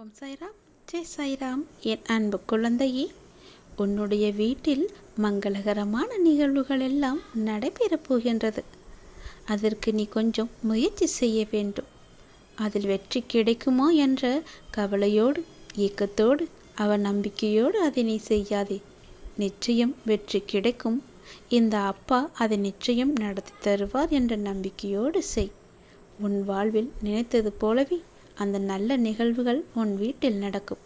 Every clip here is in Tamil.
ஓம் சாய்ராம். ஜெய் சாய்ராம். என் அன்பு குழந்தையே உன்னுடைய வீட்டில் மங்களகரமான நிகழ்வுகள் எல்லாம் நடைபெறப் போகின்றது. அதற்கு நீ கொஞ்சம் முயற்சி செய்ய வேண்டும். அதில் வெற்றி கிடைக்குமோ என்ற கவலையோடு இயக்கத்தோடு அவ நம்பிக்கையோடு அதை நீ செய்யாதே. நிச்சயம் வெற்றி கிடைக்கும். இந்த அப்பா அதை நிச்சயம் நடத்தி தருவார் என்ற நம்பிக்கையோடு செய். உன் வாழ்வில் நினைத்தது போலவே அந்த நல்ல நிகழ்வுகள் உன் வீட்டில் நடக்கும்.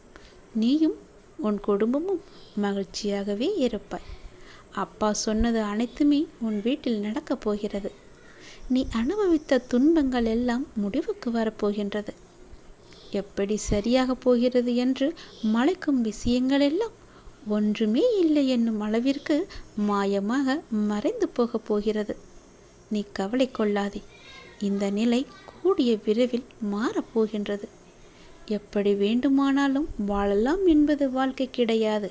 நீயும் உன் குடும்பமும் மகிழ்ச்சியாகவே இருப்பாய். அப்பா சொன்னது அனைத்துமே உன் வீட்டில் நடக்கப் போகிறது. நீ அனுபவித்த துன்பங்கள் எல்லாம் முடிவுக்கு வரப்போகின்றது. எப்படி சரியாக போகிறது என்று மலைக்கும் விஷயங்கள் எல்லாம் ஒன்றுமே இல்லை என்னும் அளவிற்கு மாயமாக மறைந்து போகப் போகிறது. நீ கவலை கொள்ளாதே. இந்த நிலை கூடிய விரைவில் மாறப்போகின்றது எப்படி வேண்டுமானாலும் வாழலாம் என்பது வாழ்க்கை கிடையாது.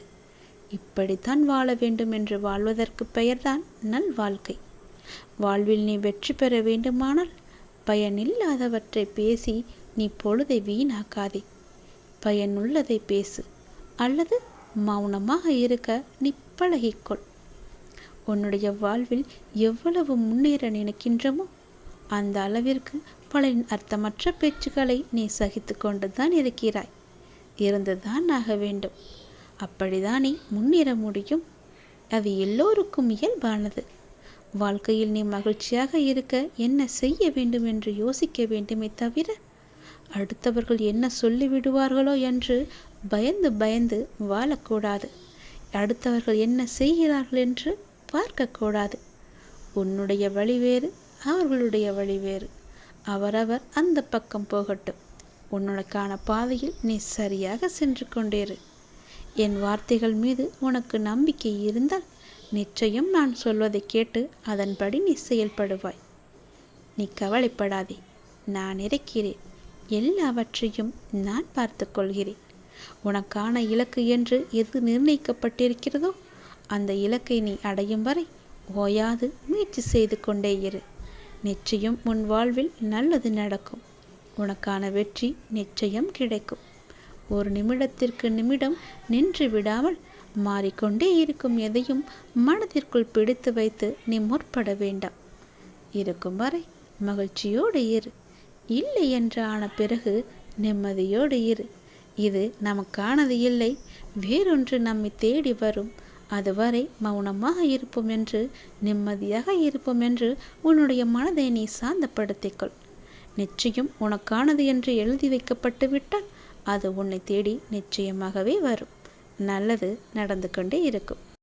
இப்படித்தான் வாழ வேண்டும் என்று வாழ்வதற்கு பெயர்தான் நல் வாழ்க்கை. வாழ்வில் நீ வெற்றி பெற வேண்டுமானால் பயனில்லாதவற்றை பேசி நீ பொழுதை வீணாக்காதே. பயனுள்ளதை பேசு அல்லது மௌனமாக இருக்க நீ பழகிக்கொள். உன்னுடைய வாழ்வில் எவ்வளவு முன்னேற நினைக்கின்றமோ அந்த அளவிற்கு பலரின் அர்த்தமற்ற பேச்சுக்களை நீ சகித்து கொண்டுதான் இருக்கிறாய். இருந்துதான் ஆக வேண்டும். அப்படிதானே முன்னேற முடியும் அது எல்லோருக்கும் இயல்பானது. வாழ்க்கையில் நீ மகிழ்ச்சியாக இருக்க என்ன செய்ய வேண்டும் என்று யோசிக்க வேண்டுமே தவிர அடுத்தவர்கள் என்ன சொல்லிவிடுவார்களோ என்று பயந்து பயந்து வாழக்கூடாது. அடுத்தவர்கள் என்ன செய்கிறார்கள் என்று பார்க்கக்கூடாது. உன்னுடைய வழி வேறு அவர்களுடைய வழி வேறு. அவரவர் அந்த பக்கம் போகட்டும். உன்னுக்கான பாதையில் நீ சரியாக சென்று கொண்டேரு. என் வார்த்தைகள் மீது உனக்கு நம்பிக்கை இருந்தால் நிச்சயம் நான் சொல்வதை கேட்டு அதன்படி நீ செயல்படுவாய். நீ கவலைப்படாதே நான் இருக்கிறேன் எல்லாவற்றையும் நான் பார்த்து கொள்கிறேன். உனக்கான இலக்கு என்று எது நிர்ணயிக்கப்பட்டிருக்கிறதோ அந்த இலக்கை நீ அடையும் வரை ஓயாது முயற்சி செய்து கொண்டே இரு. நிச்சயம் உன் வாழ்வில் நல்லது நடக்கும். உனக்கான வெற்றி நிச்சயம் கிடைக்கும். ஒரு நிமிடத்திற்கு நிமிடம் நின்று விடாமல் மாறிக்கொண்டே இருக்கும் எதையும் மனதிற்குள் பிடித்து வைத்து நீ முற்பட வேண்டாம். இருக்கும் வரை மகிழ்ச்சியோடு இரு. இல்லை என்று ஆன பிறகு நிம்மதியோடு இரு. இது நமக்கானது இல்லை. வேறொன்று நம்மை தேடி வரும். அதுவரை மௌனமாக இருப்போம் என்று நிம்மதியாக இருப்போம் என்று உன்னுடைய மனதை நீ சாந்தப்படுத்திக்கொள். நிச்சயம் உனக்கானது என்று எழுதி வைக்கப்பட்டு விட்டால் அது உன்னை தேடி நிச்சயமாகவே வரும். நல்லது நடந்து கொண்டே இருக்கும்.